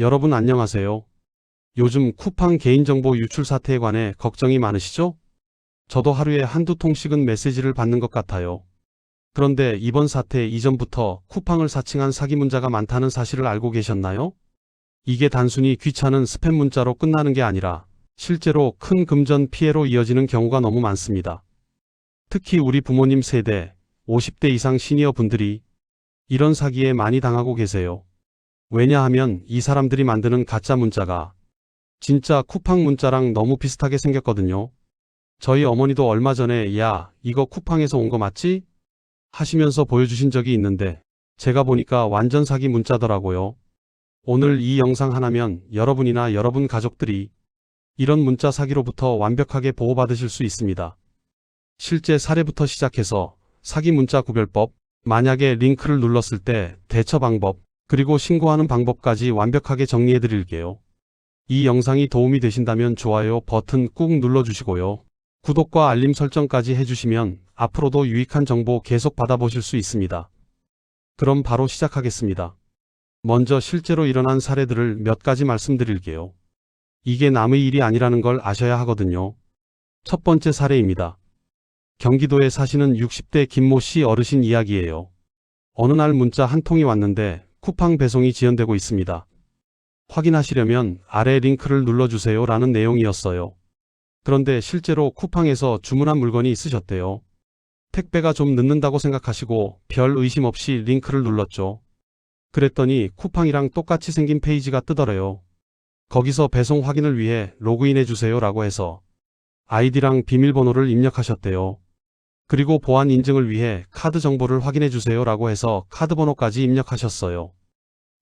여러분 안녕하세요. 요즘 쿠팡 개인정보 유출 사태에 관해 걱정이 많으시죠? 저도 하루에 한두 통씩은 메시지를 받는 것 같아요. 그런데 이번 사태 이전부터 쿠팡을 사칭한 사기 문자가 많다는 사실을 알고 계셨나요? 이게 단순히 귀찮은 스팸 문자로 끝나는 게 아니라 실제로 큰 금전 피해로 이어지는 경우가 너무 많습니다. 특히 우리 부모님 세대, 50대 이상 시니어 분들이 이런 사기에 많이 당하고 계세요. 왜냐하면 이 사람들이 만드는 가짜 문자가 진짜 쿠팡 문자랑 너무 비슷하게 생겼거든요. 저희 어머니도 얼마 전에 야, 이거 쿠팡에서 온 거 맞지? 하시면서 보여주신 적이 있는데 제가 보니까 완전 사기 문자더라고요. 오늘 이 영상 하나면 여러분이나 여러분 가족들이 이런 문자 사기로부터 완벽하게 보호받으실 수 있습니다. 실제 사례부터 시작해서 사기 문자 구별법, 만약에 링크를 눌렀을 때 대처 방법, 그리고 신고하는 방법까지 완벽하게 정리해 드릴게요. 이 영상이 도움이 되신다면 좋아요 버튼 꾹 눌러주시고요. 구독과 알림 설정까지 해주시면 앞으로도 유익한 정보 계속 받아보실 수 있습니다. 그럼 바로 시작하겠습니다. 먼저 실제로 일어난 사례들을 몇 가지 말씀드릴게요. 이게 남의 일이 아니라는 걸 아셔야 하거든요. 첫 번째 사례입니다. 경기도에 사시는 60대 김모 씨 어르신 이야기예요. 어느 날 문자 한 통이 왔는데 쿠팡 배송이 지연되고 있습니다. 확인하시려면 아래 링크를 눌러주세요 라는 내용이었어요. 그런데 실제로 쿠팡에서 주문한 물건이 있으셨대요. 택배가 좀 늦는다고 생각하시고 별 의심 없이 링크를 눌렀죠. 그랬더니 쿠팡이랑 똑같이 생긴 페이지가 뜨더래요. 거기서 배송 확인을 위해 로그인해 주세요 라고 해서 아이디랑 비밀번호를 입력하셨대요. 그리고 보안 인증을 위해 카드 정보를 확인해 주세요 라고 해서 카드 번호까지 입력하셨어요.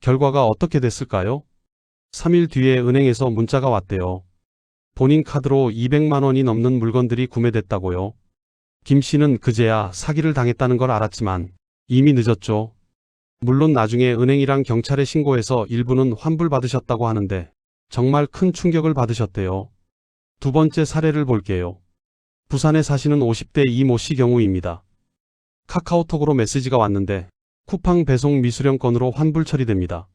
결과가 어떻게 됐을까요? 3일 뒤에 은행에서 문자가 왔대요. 본인 카드로 200만 원이 넘는 물건들이 구매됐다고요. 김 씨는 그제야 사기를 당했다는 걸 알았지만 이미 늦었죠. 물론 나중에 은행이랑 경찰에 신고해서 일부는 환불받으셨다고 하는데 정말 큰 충격을 받으셨대요. 두 번째 사례를 볼게요. 부산에 사시는 50대 이모 씨 경우입니다. 카카오톡으로 메시지가 왔는데 쿠팡 배송 미수령 건으로 환불 처리됩니다.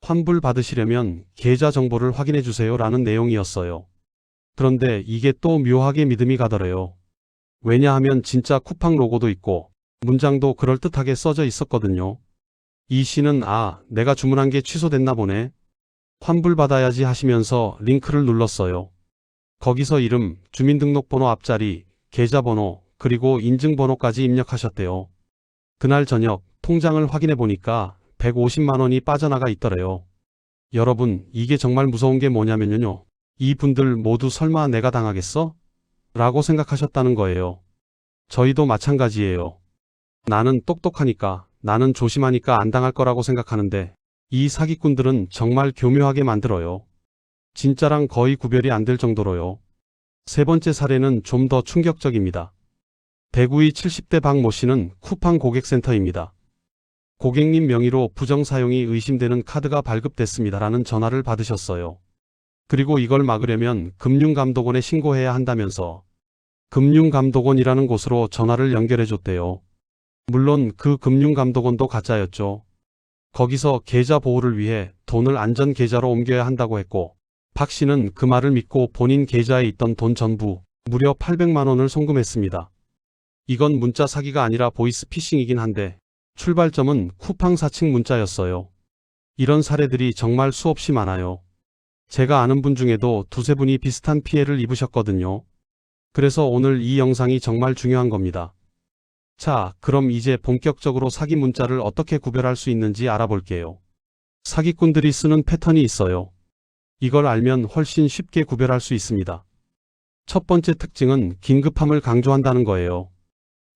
환불 받으시려면 계좌 정보를 확인해 주세요 라는 내용이었어요. 그런데 이게 또 묘하게 믿음이 가더래요. 왜냐하면 진짜 쿠팡 로고도 있고 문장도 그럴듯하게 써져 있었거든요. 이 씨는 아, 내가 주문한 게 취소됐나 보네. 환불 받아야지 하시면서 링크를 눌렀어요. 거기서 이름, 주민등록번호 앞자리, 계좌번호, 그리고 인증번호까지 입력하셨대요. 그날 저녁 통장을 확인해 보니까 150만 원이 빠져나가 있더래요. 여러분, 이게 정말 무서운 게 뭐냐면요. 이 분들 모두 설마 내가 당하겠어? 라고 생각하셨다는 거예요. 저희도 마찬가지예요. 나는 똑똑하니까, 나는 조심하니까 안 당할 거라고 생각하는데, 이 사기꾼들은 정말 교묘하게 만들어요. 진짜랑 거의 구별이 안 될 정도로요. 세 번째 사례는 좀 더 충격적입니다. 대구의 70대 박 모 씨는 쿠팡 고객센터입니다. 고객님 명의로 부정 사용이 의심되는 카드가 발급됐습니다라는 전화를 받으셨어요. 그리고 이걸 막으려면 금융감독원에 신고해야 한다면서 금융감독원이라는 곳으로 전화를 연결해 줬대요. 물론 그 금융감독원도 가짜였죠. 거기서 계좌 보호를 위해 돈을 안전 계좌로 옮겨야 한다고 했고 박 씨는 그 말을 믿고 본인 계좌에 있던 돈 전부 무려 800만 원을 송금했습니다. 이건 문자 사기가 아니라 보이스 피싱이긴 한데 출발점은 쿠팡 사칭 문자였어요. 이런 사례들이 정말 수없이 많아요. 제가 아는 분 중에도 두세 분이 비슷한 피해를 입으셨거든요. 그래서 오늘 이 영상이 정말 중요한 겁니다. 자, 그럼 이제 본격적으로 사기 문자를 어떻게 구별할 수 있는지 알아볼게요. 사기꾼들이 쓰는 패턴이 있어요. 이걸 알면 훨씬 쉽게 구별할 수 있습니다. 첫 번째 특징은 긴급함을 강조한다는 거예요.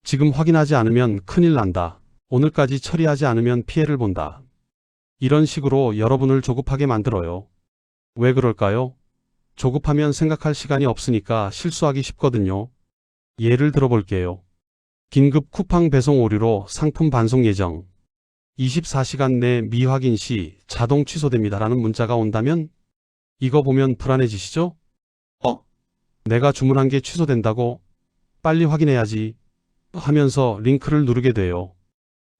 지금 확인하지 않으면 큰일 난다. 오늘까지 처리하지 않으면 피해를 본다. 이런 식으로 여러분을 조급하게 만들어요. 왜 그럴까요? 조급하면 생각할 시간이 없으니까 실수하기 쉽거든요. 예를 들어볼게요. 긴급 쿠팡 배송 오류로 상품 반송 예정. 24시간 내 미확인 시 자동 취소됩니다라는 문자가 온다면 이거 보면 불안해지시죠? 어? 내가 주문한 게 취소된다고? 빨리 확인해야지. 하면서 링크를 누르게 돼요.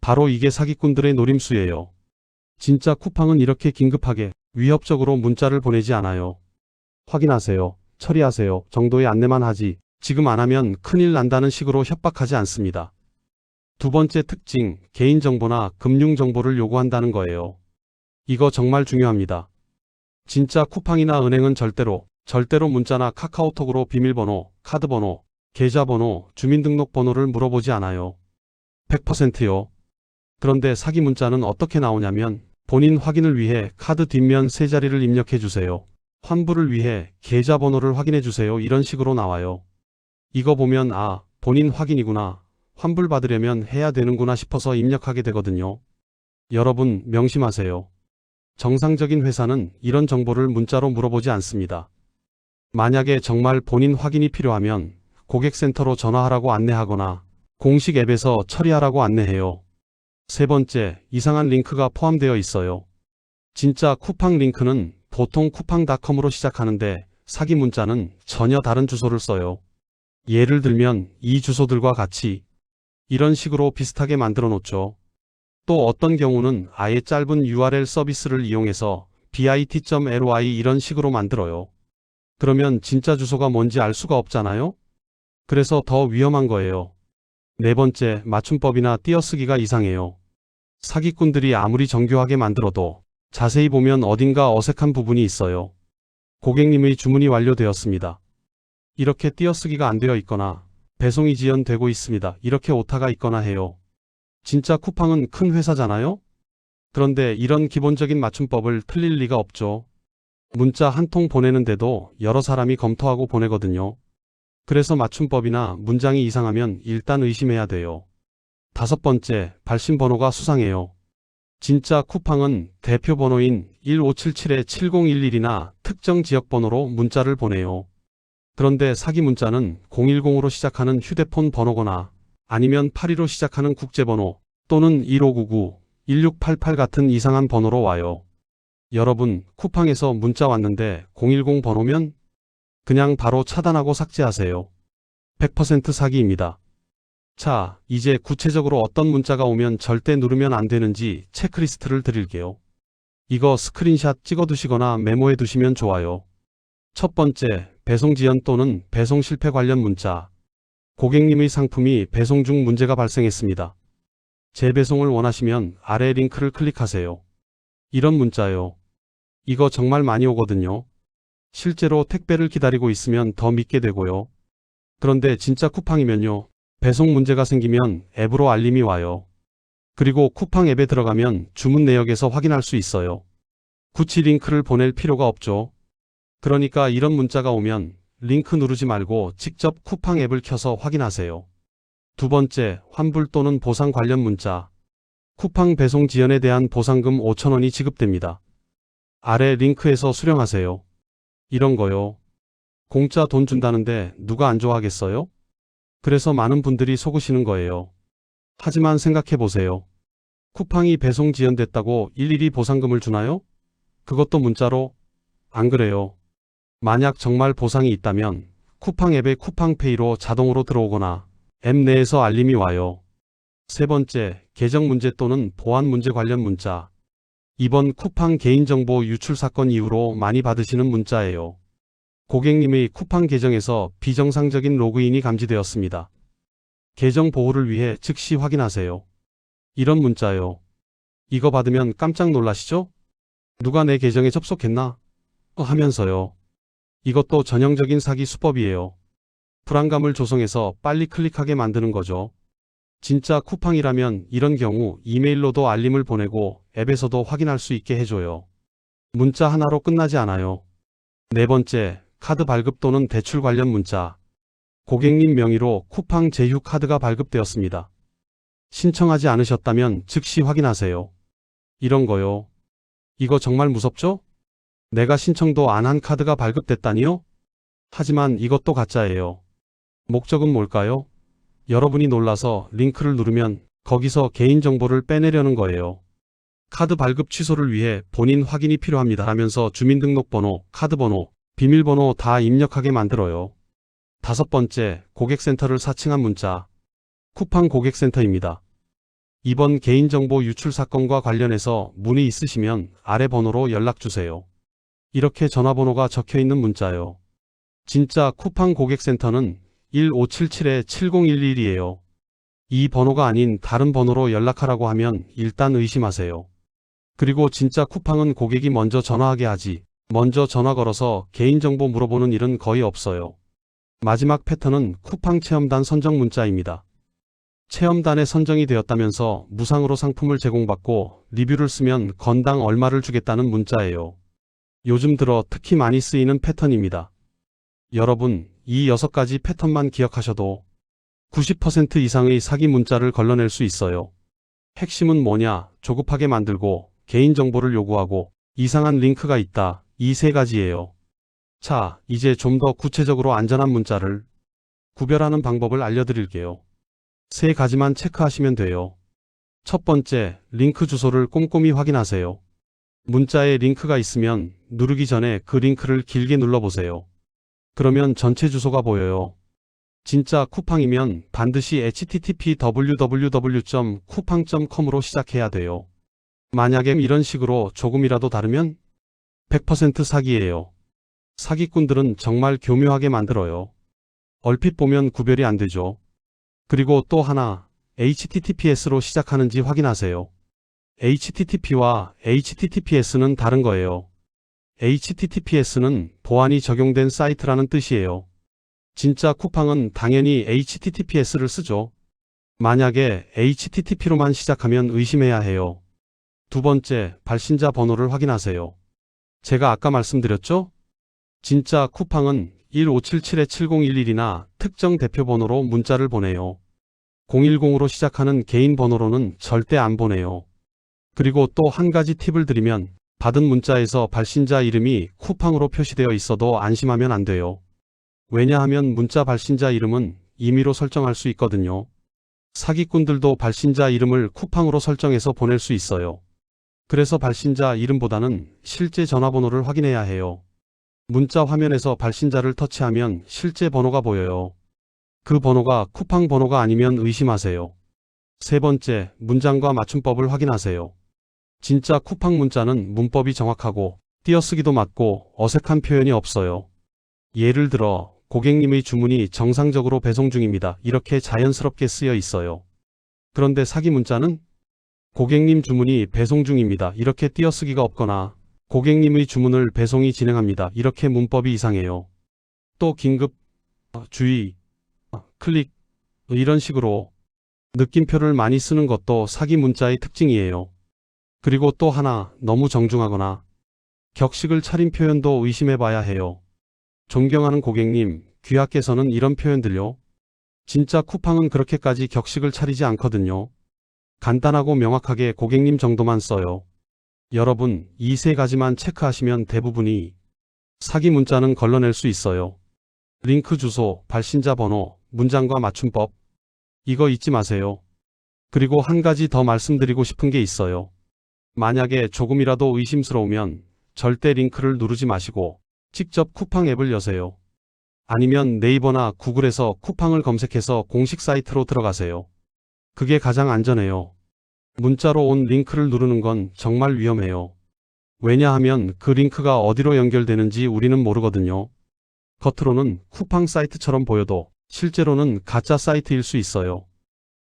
바로 이게 사기꾼들의 노림수예요. 진짜 쿠팡은 이렇게 긴급하게 위협적으로 문자를 보내지 않아요. 확인하세요. 처리하세요. 정도의 안내만 하지. 지금 안 하면 큰일 난다는 식으로 협박하지 않습니다. 두 번째 특징, 개인정보나 금융정보를 요구한다는 거예요. 이거 정말 중요합니다. 진짜 쿠팡이나 은행은 절대로, 절대로 문자나 카카오톡으로 비밀번호, 카드번호, 계좌번호, 주민등록번호를 물어보지 않아요. 100%요. 그런데 사기 문자는 어떻게 나오냐면 본인 확인을 위해 카드 뒷면 세 자리를 입력해 주세요. 환불을 위해 계좌번호를 확인해 주세요. 이런 식으로 나와요. 이거 보면 아, 본인 확인이구나. 환불 받으려면 해야 되는구나 싶어서 입력하게 되거든요. 여러분 명심하세요. 정상적인 회사는 이런 정보를 문자로 물어보지 않습니다. 만약에 정말 본인 확인이 필요하면 고객센터로 전화하라고 안내하거나 공식 앱에서 처리하라고 안내해요. 세 번째, 이상한 링크가 포함되어 있어요. 진짜 쿠팡 링크는 보통 쿠팡닷컴으로 시작하는데 사기 문자는 전혀 다른 주소를 써요. 예를 들면 이 주소들과 같이 이런 식으로 비슷하게 만들어 놓죠. 또 어떤 경우는 아예 짧은 URL 서비스를 이용해서 bit.ly 이런 식으로 만들어요. 그러면 진짜 주소가 뭔지 알 수가 없잖아요? 그래서 더 위험한 거예요. 네 번째, 맞춤법이나 띄어쓰기가 이상해요. 사기꾼들이 아무리 정교하게 만들어도 자세히 보면 어딘가 어색한 부분이 있어요. 고객님의 주문이 완료되었습니다. 이렇게 띄어쓰기가 안 되어 있거나 배송이 지연되고 있습니다. 이렇게 오타가 있거나 해요. 진짜 쿠팡은 큰 회사잖아요? 그런데 이런 기본적인 맞춤법을 틀릴 리가 없죠. 문자 한 통 보내는데도 여러 사람이 검토하고 보내거든요. 그래서 맞춤법이나 문장이 이상하면 일단 의심해야 돼요. 다섯 번째, 발신 번호가 수상해요. 진짜 쿠팡은 대표 번호인 1577-7011이나 특정 지역 번호로 문자를 보내요. 그런데 사기 문자는 010으로 시작하는 휴대폰 번호거나 아니면 82로 시작하는 국제번호 또는 1599, 1688 같은 이상한 번호로 와요. 여러분, 쿠팡에서 문자 왔는데 010 번호면 그냥 바로 차단하고 삭제하세요. 100% 사기입니다. 자, 이제 구체적으로 어떤 문자가 오면 절대 누르면 안 되는지 체크리스트를 드릴게요. 이거 스크린샷 찍어 두시거나 메모해 두시면 좋아요. 첫 번째, 배송 지연 또는 배송 실패 관련 문자. 고객님의 상품이 배송 중 문제가 발생했습니다. 재배송을 원하시면 아래 링크를 클릭하세요. 이런 문자요. 이거 정말 많이 오거든요. 실제로 택배를 기다리고 있으면 더 믿게 되고요. 그런데 진짜 쿠팡이면요. 배송 문제가 생기면 앱으로 알림이 와요. 그리고 쿠팡 앱에 들어가면 주문 내역에서 확인할 수 있어요. 굳이 링크를 보낼 필요가 없죠. 그러니까 이런 문자가 오면 링크 누르지 말고 직접 쿠팡 앱을 켜서 확인하세요. 두 번째, 환불 또는 보상 관련 문자. 쿠팡 배송 지연에 대한 보상금 5천원이 지급됩니다. 아래 링크에서 수령하세요. 이런 거요. 공짜 돈 준다는데 누가 안 좋아하겠어요? 그래서 많은 분들이 속으시는 거예요. 하지만 생각해 보세요. 쿠팡이 배송 지연됐다고 일일이 보상금을 주나요? 그것도 문자로? 안 그래요. 만약 정말 보상이 있다면 쿠팡 앱에 쿠팡페이로 자동으로 들어오거나 앱 내에서 알림이 와요. 세 번째, 계정 문제 또는 보안 문제 관련 문자. 이번 쿠팡 개인정보 유출 사건 이후로 많이 받으시는 문자예요. 고객님의 쿠팡 계정에서 비정상적인 로그인이 감지되었습니다. 계정 보호를 위해 즉시 확인하세요. 이런 문자요. 이거 받으면 깜짝 놀라시죠? 누가 내 계정에 접속했나? 어, 하면서요. 이것도 전형적인 사기 수법이에요. 불안감을 조성해서 빨리 클릭하게 만드는 거죠. 진짜 쿠팡이라면 이런 경우 이메일로도 알림을 보내고 앱에서도 확인할 수 있게 해줘요. 문자 하나로 끝나지 않아요. 네 번째, 카드 발급 또는 대출 관련 문자. 고객님 명의로 쿠팡 제휴 카드가 발급되었습니다. 신청하지 않으셨다면 즉시 확인하세요. 이런 거요. 이거 정말 무섭죠? 내가 신청도 안 한 카드가 발급됐다니요? 하지만 이것도 가짜예요. 목적은 뭘까요? 여러분이 놀라서 링크를 누르면 거기서 개인정보를 빼내려는 거예요. 카드 발급 취소를 위해 본인 확인이 필요합니다 하면서 주민등록번호, 카드번호, 비밀번호 다 입력하게 만들어요. 다섯 번째, 고객센터를 사칭한 문자. 쿠팡 고객센터입니다. 이번 개인정보 유출 사건과 관련해서 문의 있으시면 아래 번호로 연락주세요. 이렇게 전화번호가 적혀 있는 문자요. 진짜 쿠팡 고객센터는 1577-7011이에요. 이 번호가 아닌 다른 번호로 연락하라고 하면 일단 의심하세요. 그리고 진짜 쿠팡은 고객이 먼저 전화하게 하지, 먼저 전화 걸어서 개인정보 물어보는 일은 거의 없어요. 마지막 패턴은 쿠팡 체험단 선정 문자입니다. 체험단에 선정이 되었다면서 무상으로 상품을 제공받고 리뷰를 쓰면 건당 얼마를 주겠다는 문자예요. 요즘 들어 특히 많이 쓰이는 패턴입니다. 여러분, 이 6가지 패턴만 기억하셔도 90% 이상의 사기 문자를 걸러낼 수 있어요. 핵심은 뭐냐? 조급하게 만들고 개인정보를 요구하고 이상한 링크가 있다. 이 세 가지예요. 자, 이제 좀 더 구체적으로 안전한 문자를 구별하는 방법을 알려드릴게요. 세 가지만 체크하시면 돼요. 첫 번째, 링크 주소를 꼼꼼히 확인하세요. 문자에 링크가 있으면 누르기 전에 그 링크를 길게 눌러보세요. 그러면 전체 주소가 보여요. 진짜 쿠팡이면 반드시 http www.쿠팡.com으로 시작해야 돼요. 만약에 이런 식으로 조금이라도 다르면 100% 사기예요. 사기꾼들은 정말 교묘하게 만들어요. 얼핏 보면 구별이 안 되죠. 그리고 또 하나, HTTPS로 시작하는지 확인하세요. HTTP와 HTTPS는 다른 거예요. HTTPS는 보안이 적용된 사이트라는 뜻이에요. 진짜 쿠팡은 당연히 HTTPS를 쓰죠. 만약에 HTTP로만 시작하면 의심해야 해요. 두 번째, 발신자 번호를 확인하세요. 제가 아까 말씀드렸죠? 진짜 쿠팡은 1577-7011이나 특정 대표 번호로 문자를 보내요. 010으로 시작하는 개인 번호로는 절대 안 보내요. 그리고 또 한 가지 팁을 드리면 받은 문자에서 발신자 이름이 쿠팡으로 표시되어 있어도 안심하면 안 돼요. 왜냐하면 문자 발신자 이름은 임의로 설정할 수 있거든요. 사기꾼들도 발신자 이름을 쿠팡으로 설정해서 보낼 수 있어요. 그래서 발신자 이름보다는 실제 전화번호를 확인해야 해요. 문자 화면에서 발신자를 터치하면 실제 번호가 보여요. 그 번호가 쿠팡 번호가 아니면 의심하세요. 세 번째, 문장과 맞춤법을 확인하세요. 진짜 쿠팡 문자는 문법이 정확하고 띄어쓰기도 맞고 어색한 표현이 없어요. 예를 들어 고객님의 주문이 정상적으로 배송 중입니다. 이렇게 자연스럽게 쓰여 있어요. 그런데 사기 문자는 고객님 주문이 배송 중입니다. 이렇게 띄어쓰기가 없거나 고객님의 주문을 배송이 진행합니다. 이렇게 문법이 이상해요. 또 긴급, 어, 주의, 어, 클릭 이런 식으로 느낌표를 많이 쓰는 것도 사기 문자의 특징이에요. 그리고 또 하나 너무 정중하거나 격식을 차린 표현도 의심해 봐야 해요. 존경하는 고객님, 귀하께서는 이런 표현들요. 진짜 쿠팡은 그렇게까지 격식을 차리지 않거든요. 간단하고 명확하게 고객님 정도만 써요. 여러분, 이 세 가지만 체크하시면 대부분이 사기 문자는 걸러낼 수 있어요. 링크 주소, 발신자 번호, 문장과 맞춤법. 이거 잊지 마세요. 그리고 한 가지 더 말씀드리고 싶은 게 있어요. 만약에 조금이라도 의심스러우면 절대 링크를 누르지 마시고 직접 쿠팡 앱을 여세요. 아니면 네이버나 구글에서 쿠팡을 검색해서 공식 사이트로 들어가세요. 그게 가장 안전해요. 문자로 온 링크를 누르는 건 정말 위험해요. 왜냐하면 그 링크가 어디로 연결되는지 우리는 모르거든요. 겉으로는 쿠팡 사이트처럼 보여도 실제로는 가짜 사이트일 수 있어요.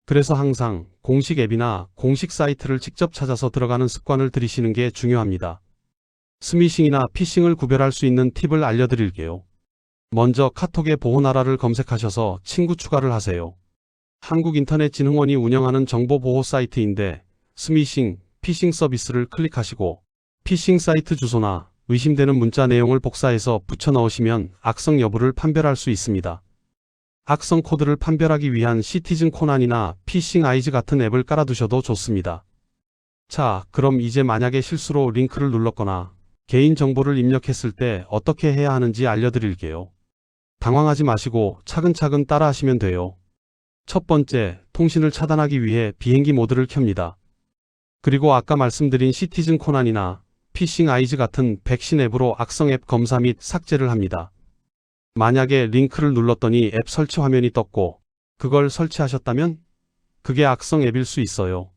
그래서 항상 공식 앱이나 공식 사이트를 직접 찾아서 들어가는 습관을 들이시는 게 중요합니다. 스미싱이나 피싱을 구별할 수 있는 팁을 알려드릴게요. 먼저 카톡의 보호나라를 검색하셔서 친구 추가를 하세요. 한국인터넷진흥원이 운영하는 정보보호 사이트인데 스미싱, 피싱 서비스를 클릭하시고 피싱 사이트 주소나 의심되는 문자 내용을 복사해서 붙여 넣으시면 악성 여부를 판별할 수 있습니다. 악성 코드를 판별하기 위한 시티즌 코난이나 피싱 아이즈 같은 앱을 깔아두셔도 좋습니다. 자, 그럼 이제 만약에 실수로 링크를 눌렀거나 개인 정보를 입력했을 때 어떻게 해야 하는지 알려드릴게요. 당황하지 마시고 차근차근 따라하시면 돼요. 첫 번째, 통신을 차단하기 위해 비행기 모드를 켭니다. 그리고 아까 말씀드린 시티즌 코난이나 피싱 아이즈 같은 백신 앱으로 악성 앱 검사 및 삭제를 합니다. 만약에 링크를 눌렀더니 앱 설치 화면이 떴고 그걸 설치하셨다면 그게 악성 앱일 수 있어요.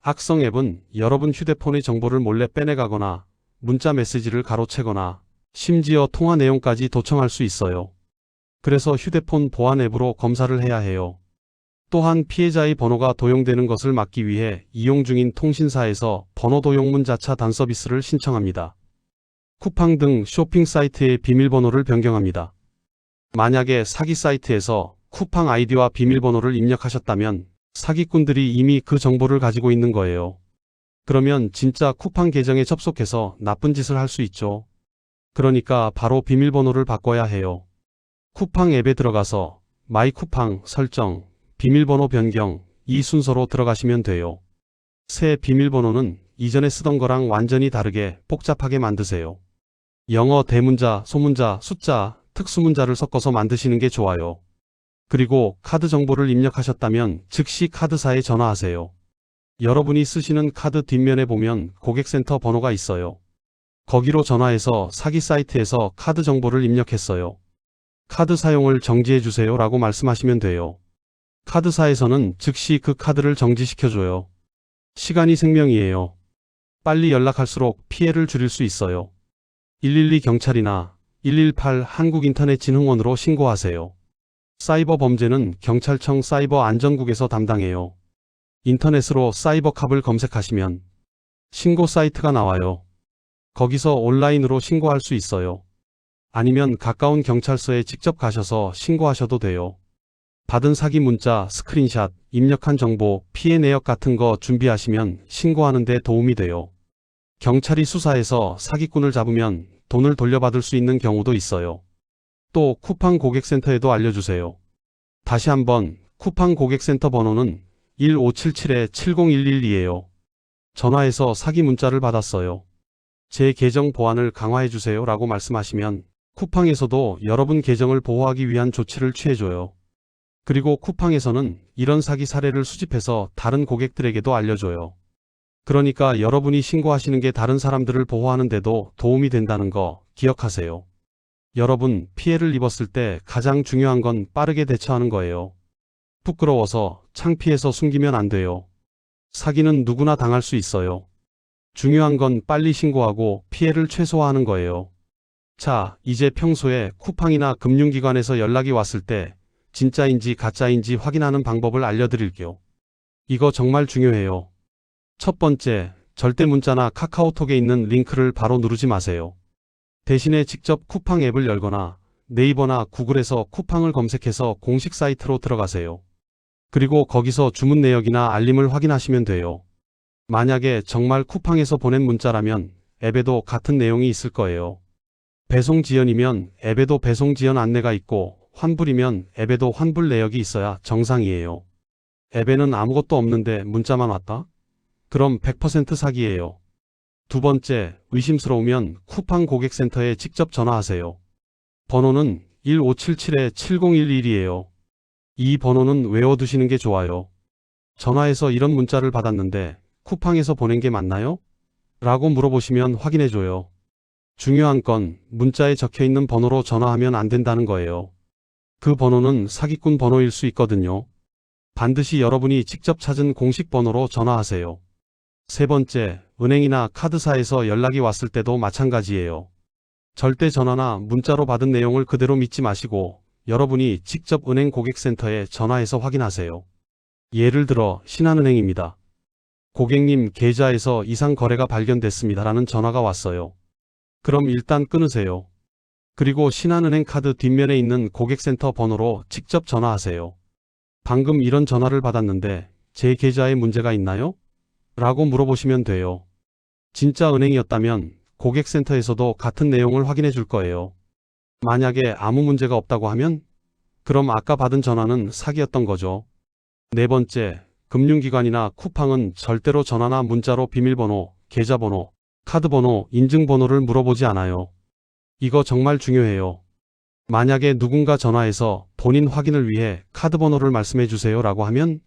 악성 앱은 여러분 휴대폰의 정보를 몰래 빼내가거나 문자 메시지를 가로채거나 심지어 통화 내용까지 도청할 수 있어요. 그래서 휴대폰 보안 앱으로 검사를 해야 해요. 또한 피해자의 번호가 도용되는 것을 막기 위해 이용 중인 통신사에서 번호 도용 문 자차 단 서비스를 신청합니다. 쿠팡 등 쇼핑 사이트의 비밀번호를 변경합니다. 만약에 사기 사이트에서 쿠팡 아이디와 비밀번호를 입력하셨다면 사기꾼들이 이미 그 정보를 가지고 있는 거예요. 그러면 진짜 쿠팡 계정에 접속해서 나쁜 짓을 할 수 있죠. 그러니까 바로 비밀번호를 바꿔야 해요. 쿠팡 앱에 들어가서 마이 쿠팡 설정, 비밀번호 변경 이 순서로 들어가시면 돼요. 새 비밀번호는 이전에 쓰던 거랑 완전히 다르게 복잡하게 만드세요. 영어 대문자, 소문자, 숫자, 특수문자를 섞어서 만드시는 게 좋아요. 그리고 카드 정보를 입력하셨다면 즉시 카드사에 전화하세요. 여러분이 쓰시는 카드 뒷면에 보면 고객센터 번호가 있어요. 거기로 전화해서 사기 사이트에서 카드 정보를 입력했어요. 카드 사용을 정지해 주세요 라고 말씀하시면 돼요. 카드사에서는 즉시 그 카드를 정지시켜줘요. 시간이 생명이에요. 빨리 연락할수록 피해를 줄일 수 있어요. 112 경찰이나 118 한국인터넷진흥원으로 신고하세요. 사이버 범죄는 경찰청 사이버 안전국에서 담당해요. 인터넷으로 사이버캅을 검색하시면 신고 사이트가 나와요. 거기서 온라인으로 신고할 수 있어요. 아니면 가까운 경찰서에 직접 가셔서 신고하셔도 돼요. 받은 사기 문자, 스크린샷, 입력한 정보, 피해 내역 같은 거 준비하시면 신고하는 데 도움이 돼요. 경찰이 수사해서 사기꾼을 잡으면 돈을 돌려받을 수 있는 경우도 있어요. 또 쿠팡 고객센터에도 알려주세요. 다시 한번 쿠팡 고객센터 번호는 1577-70112예요. 전화해서 사기 문자를 받았어요. 제 계정 보안을 강화해주세요 라고 말씀하시면 쿠팡에서도 여러분 계정을 보호하기 위한 조치를 취해줘요. 그리고 쿠팡에서는 이런 사기 사례를 수집해서 다른 고객들에게도 알려줘요. 그러니까 여러분이 신고하시는 게 다른 사람들을 보호하는데도 도움이 된다는 거 기억하세요. 여러분 피해를 입었을 때 가장 중요한 건 빠르게 대처하는 거예요. 부끄러워서 창피해서 숨기면 안 돼요. 사기는 누구나 당할 수 있어요. 중요한 건 빨리 신고하고 피해를 최소화하는 거예요. 자, 이제 평소에 쿠팡이나 금융기관에서 연락이 왔을 때 진짜인지 가짜인지 확인하는 방법을 알려드릴게요. 이거 정말 중요해요. 첫 번째, 절대 문자나 카카오톡에 있는 링크를 바로 누르지 마세요. 대신에 직접 쿠팡 앱을 열거나 네이버나 구글에서 쿠팡을 검색해서 공식 사이트로 들어가세요. 그리고 거기서 주문 내역이나 알림을 확인하시면 돼요. 만약에 정말 쿠팡에서 보낸 문자라면 앱에도 같은 내용이 있을 거예요. 배송 지연이면 앱에도 배송 지연 안내가 있고 환불이면 앱에도 환불 내역이 있어야 정상이에요. 앱에는 아무것도 없는데 문자만 왔다? 그럼 100% 사기예요. 두 번째, 의심스러우면 쿠팡 고객센터에 직접 전화하세요. 번호는 1577-7011이에요. 이 번호는 외워두시는 게 좋아요. 전화해서 이런 문자를 받았는데 쿠팡에서 보낸 게 맞나요? 라고 물어보시면 확인해줘요. 중요한 건 문자에 적혀 있는 번호로 전화하면 안 된다는 거예요. 그 번호는 사기꾼 번호일 수 있거든요. 반드시 여러분이 직접 찾은 공식 번호로 전화하세요. 세 번째, 은행이나 카드사에서 연락이 왔을 때도 마찬가지예요. 절대 전화나 문자로 받은 내용을 그대로 믿지 마시고 여러분이 직접 은행 고객센터에 전화해서 확인하세요. 예를 들어 신한은행입니다. 고객님 계좌에서 이상 거래가 발견됐습니다라는 전화가 왔어요. 그럼 일단 끊으세요. 그리고 신한은행 카드 뒷면에 있는 고객센터 번호로 직접 전화하세요. 방금 이런 전화를 받았는데 제 계좌에 문제가 있나요? 라고 물어보시면 돼요. 진짜 은행이었다면 고객센터에서도 같은 내용을 확인해 줄 거예요. 만약에 아무 문제가 없다고 하면 그럼 아까 받은 전화는 사기였던 거죠. 네 번째, 금융기관이나 쿠팡은 절대로 전화나 문자로 비밀번호, 계좌번호, 카드번호, 인증번호를 물어보지 않아요. 이거 정말 중요해요. 만약에 누군가 전화해서 본인 확인을 위해 카드번호를 말씀해 주세요 라고 하면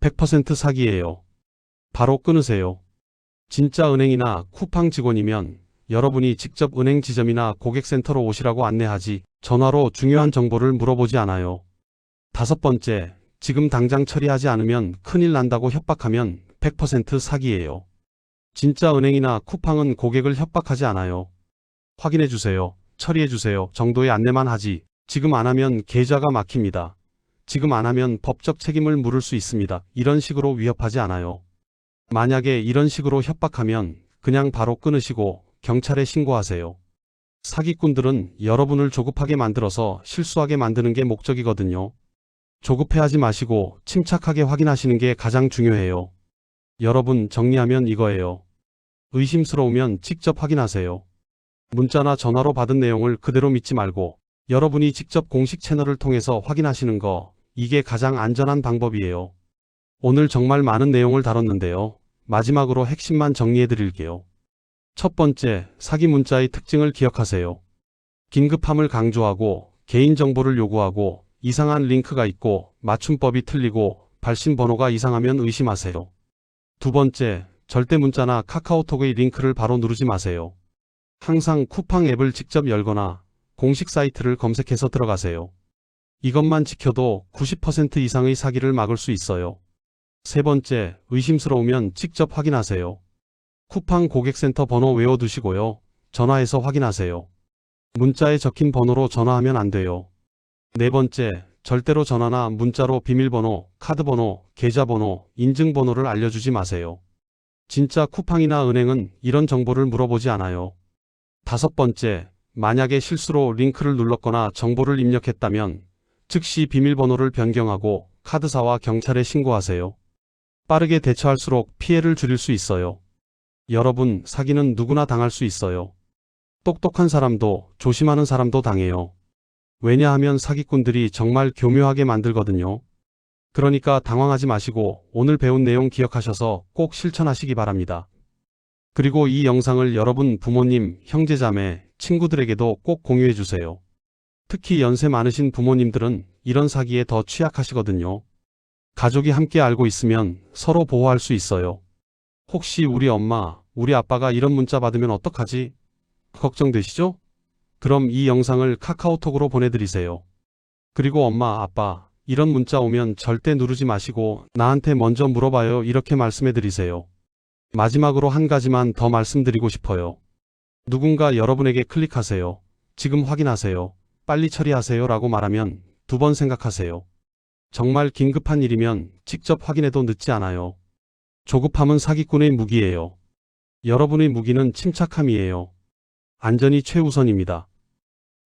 100% 사기예요. 바로 끊으세요. 진짜 은행이나 쿠팡 직원이면 여러분이 직접 은행 지점이나 고객센터로 오시라고 안내하지 전화로 중요한 정보를 물어보지 않아요. 다섯 번째, 지금 당장 처리하지 않으면 큰일 난다고 협박하면 100% 사기예요. 진짜 은행이나 쿠팡은 고객을 협박하지 않아요. 확인해 주세요. 처리해 주세요. 정도의 안내만 하지. 지금 안 하면 계좌가 막힙니다. 지금 안 하면 법적 책임을 물을 수 있습니다. 이런 식으로 위협하지 않아요. 만약에 이런 식으로 협박하면 그냥 바로 끊으시고 경찰에 신고하세요. 사기꾼들은 여러분을 조급하게 만들어서 실수하게 만드는 게 목적이거든요. 조급해하지 마시고 침착하게 확인하시는 게 가장 중요해요. 여러분 정리하면 이거예요. 의심스러우면 직접 확인하세요. 문자나 전화로 받은 내용을 그대로 믿지 말고 여러분이 직접 공식 채널을 통해서 확인하시는 거 이게 가장 안전한 방법이에요. 오늘 정말 많은 내용을 다뤘는데요. 마지막으로 핵심만 정리해 드릴게요. 첫 번째, 사기 문자의 특징을 기억하세요. 긴급함을 강조하고 개인정보를 요구하고 이상한 링크가 있고 맞춤법이 틀리고 발신 번호가 이상하면 의심하세요. 두 번째, 절대 문자나 카카오톡의 링크를 바로 누르지 마세요. 항상 쿠팡 앱을 직접 열거나 공식 사이트를 검색해서 들어가세요. 이것만 지켜도 90% 이상의 사기를 막을 수 있어요. 세 번째, 의심스러우면 직접 확인하세요. 쿠팡 고객센터 번호 외워두시고요. 전화해서 확인하세요. 문자에 적힌 번호로 전화하면 안 돼요. 네 번째, 절대로 전화나 문자로 비밀번호, 카드번호, 계좌번호, 인증번호를 알려주지 마세요. 진짜 쿠팡이나 은행은 이런 정보를 물어보지 않아요. 다섯 번째, 만약에 실수로 링크를 눌렀거나 정보를 입력했다면 즉시 비밀번호를 변경하고 카드사와 경찰에 신고하세요. 빠르게 대처할수록 피해를 줄일 수 있어요. 여러분, 사기는 누구나 당할 수 있어요. 똑똑한 사람도 조심하는 사람도 당해요. 왜냐하면 사기꾼들이 정말 교묘하게 만들거든요. 그러니까 당황하지 마시고 오늘 배운 내용 기억하셔서 꼭 실천하시기 바랍니다. 그리고 이 영상을 여러분 부모님, 형제자매, 친구들에게도 꼭 공유해 주세요. 특히 연세 많으신 부모님들은 이런 사기에 더 취약하시거든요. 가족이 함께 알고 있으면 서로 보호할 수 있어요. 혹시 우리 엄마, 우리 아빠가 이런 문자 받으면 어떡하지? 걱정되시죠? 그럼 이 영상을 카카오톡으로 보내드리세요. 그리고 엄마, 아빠, 이런 문자 오면 절대 누르지 마시고 나한테 먼저 물어봐요 이렇게 말씀해 드리세요. 마지막으로 한 가지만 더 말씀드리고 싶어요. 누군가 여러분에게 클릭하세요. 지금 확인하세요. 빨리 처리하세요 라고 말하면 두 번 생각하세요. 정말 긴급한 일이면 직접 확인해도 늦지 않아요. 조급함은 사기꾼의 무기예요. 여러분의 무기는 침착함이에요. 안전이 최우선입니다.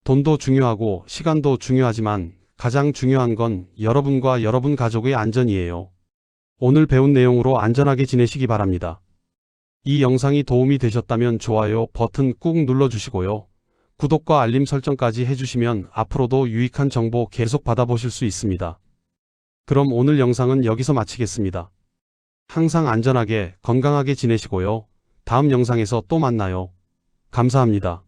돈도 중요하고 시간도 중요하지만 가장 중요한 건 여러분과 여러분 가족의 안전이에요. 오늘 배운 내용으로 안전하게 지내시기 바랍니다. 이 영상이 도움이 되셨다면 좋아요 버튼 꾹 눌러주시고요. 구독과 알림 설정까지 해주시면 앞으로도 유익한 정보 계속 받아보실 수 있습니다. 그럼 오늘 영상은 여기서 마치겠습니다. 항상 안전하게 건강하게 지내시고요. 다음 영상에서 또 만나요. 감사합니다.